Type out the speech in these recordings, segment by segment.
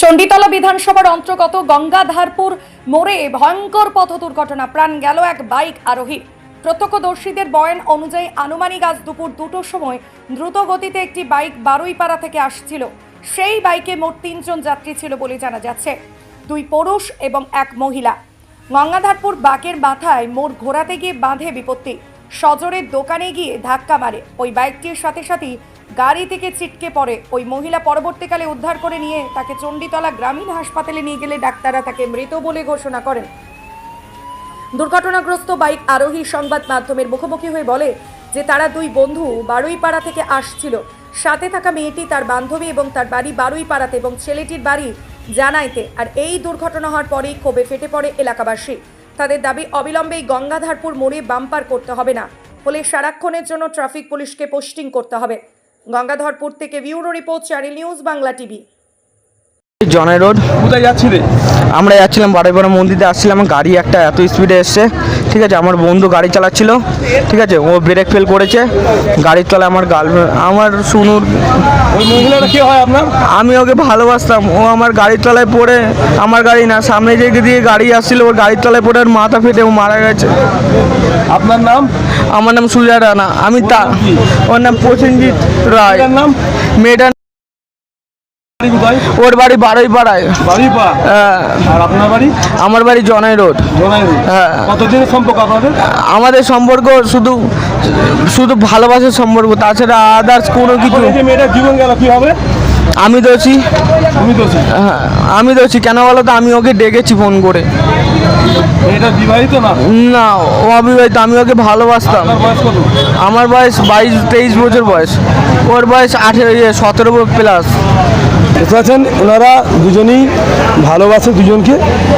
চণ্ডীতলা বিধানসভার অন্তর্গত গঙ্গাধারপুর মোড়ে ভয়ঙ্কর পথ দুর্ঘটনা, প্রাণ গেল এক বাইক আরোহী। প্রত্যক্ষদর্শীদের বয়ান অনুযায়ী আনুমানিক আজ দুপুর দুটোর সময় দ্রুত গতিতে একটি বাইক বারুইপাড়া থেকে আসছিল। সেই বাইকে মোট তিনজন যাত্রী ছিল বলে জানা যাচ্ছে। দুই পুরুষ এবং এক মহিলা। গঙ্গাধারপুর বাকের মাথায় মোড় ঘোরাতে গিয়ে বাঁধে বিপত্তি। সজরের দোকানে গিয়ে ধাক্কা মারে। ওই বাইকটির সাথে সাথেই গাড়ি থেকে ছিটকে পড়ে। ওই মহিলা পরবর্তীকালে উদ্ধার করে নিয়ে তাকে চণ্ডীতলা গ্রামীণ হাসপাতালে নিয়ে গেলে ডাক্তাররা তাকে মৃত বলে ঘোষণা করেন। দুর্ঘটনাগ্রস্ত বাইক আরোহী সংবাদ মাধ্যমের মুখোমুখি হয়ে বলে যে তারা দুই বন্ধু বারুইপাড়া থেকে আসছিল। সাথে থাকা মেয়েটি তার বান্ধবী এবং তার বাড়ি বারুইপাড়াতে এবং ছেলেটির বাড়ি জানাইতে। আর এই দুর্ঘটনা হওয়ার পরেই ক্ষোভে ফেটে পড়ে এলাকাবাসী। তাদের দাবি অবিলম্বে এই গঙ্গাধারপুর মোড়ে বাম্পার করতে হবে না। ফলে সারাক্ষণের জন্য ট্রাফিক পুলিশকে পোস্টিং করতে হবে। গঙ্গাধরপুর থেকে bureau report channel news Bangla TV. Janai road. কোথায় যাচ্ছিলে? আমরা যাচ্ছিলাম বারোইপাড়া মন্দিরে আসছিলাম গাড়ি একটা এত স্পিডে এসছে। ঠিক আছে আমার বন্ধু গাড়ি চালাচ্ছিল ঠিক আছে ও ব্রেক ফেল করেছে গাড়ির তলায় আমার গার্লফ্রেন্ড আমার শুনুর ওই মহিলাটা কে হয় আপনার? আমি ওকে ভালোবাসতাম ও আমার গাড়ির তলায় পড়ে আমার গাড়ি না সামনে দিকে দিয়ে গাড়ি আসছিল ওর গাড়ির তলায় পড়ে ওর মাথা ফেটে ও মারা গেছে। আপনার নাম? আমার নাম সুজা রানা আমি তা ওর নাম প্রসেনজিৎ রায়। নাম? মেয়েটার ওর বাড়ি বারোইপাড়ায়। বাড়িপাড়া হ্যাঁ, আর আপনার বাড়ি? আমার বাড়ি জনাই রোড। হ্যাঁ। কতদিনের সম্পর্ক আপনাদের? আমাদের সম্পর্ক শুধু শুধু ভালোবাসার সম্পর্ক তাছাড়া আদার্স কোনো কিছু মেয়েটার জীবন গেল কি হবে? আমি দোষী। তুমি দোষী? হ্যাঁ, আমি দোষী। কেন বলো তো আমি ওকে ডেকেছি ফোন করে। মেয়েটা বিবাহিত না? না ও অবিবাহিত আমি ওকে ভালোবাসতাম। আমার বয়স বাইশ তেইশ বছর বয়স। ওর বয়স আঠেরো সতেরো প্লাস বুঝতে ওনারা দুজনেই ভালোবাসে দুজনকে।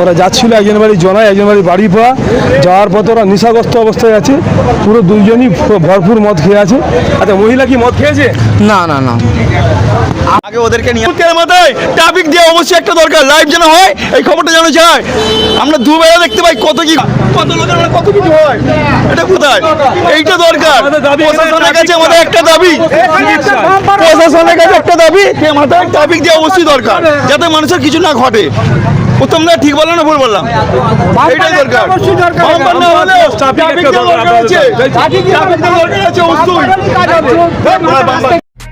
ওরা যাচ্ছিল একজন বাড়ি জনায় একজন বাড়ি বাড়ি পাওয়া যাওয়ার পথে ওরা নেশাগ্রস্ত অবস্থায় আছে। পুরো দুজনই ভরপুর মদ খেয়ে আছে। আচ্ছা মহিলা কি মদ খেয়েছে? না না না। আগে ওদেরকে নিয়ে মাথায়? ট্রাফিক দিয়ে অবশ্যই একটা দরকার। লাইভ যেন হয় এই খবরটা যেন যায়। আমরা দুবেলা দেখতে পাই কত কি কত লোকের মানে কত কিছু হয়। এটা কোথায়? এইটা দরকার। প্রশাসনের কাছে আমাদের একটা দাবি। প্রশাসনের কাছে একটা দাবি। যে মাথায় ট্রাফিক দিয়ে অবশ্যই দরকার যাতে মানুষের কিছু না ঘটে। প্রথমটা ঠিক বললাম না ভুল বললাম? এইটাই দরকার। বাম্পার না ট্রাফিক দিয়ে দরকার আছে। ট্রাফিক দরকার আছে অবশ্যই।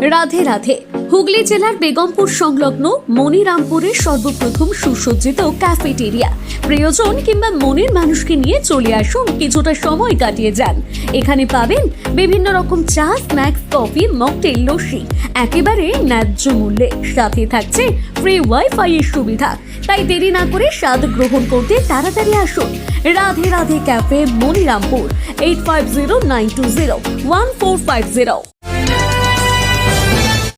Radhe Radhe. Hooghly জেলার বেগমপুর সংলগ্ন মনিরামপুরের সর্বপ্রথম সুসজ্জিত ক্যাফেটেরিয়া। প্রিয়জন কিংবা মনের মানুষকে নিয়ে চলে আসুন, কিছুটা সময় কাটিয়ে যান। এখানে পাবেন বিভিন্ন রকম চা, স্ন্যাক্স, কফি, মকটেল, লস্যি। একেবারে ন্যায্য মূল্যে। সাথে থাকছে ফ্রি ওয়াইফাই এর সুবিধা। তাই দেরি না করে স্বাদ গ্রহণ করতে তাড়াতাড়ি আসুন। Radhe Radhe cafe Monirampur eight five zero nine two zero one four five zero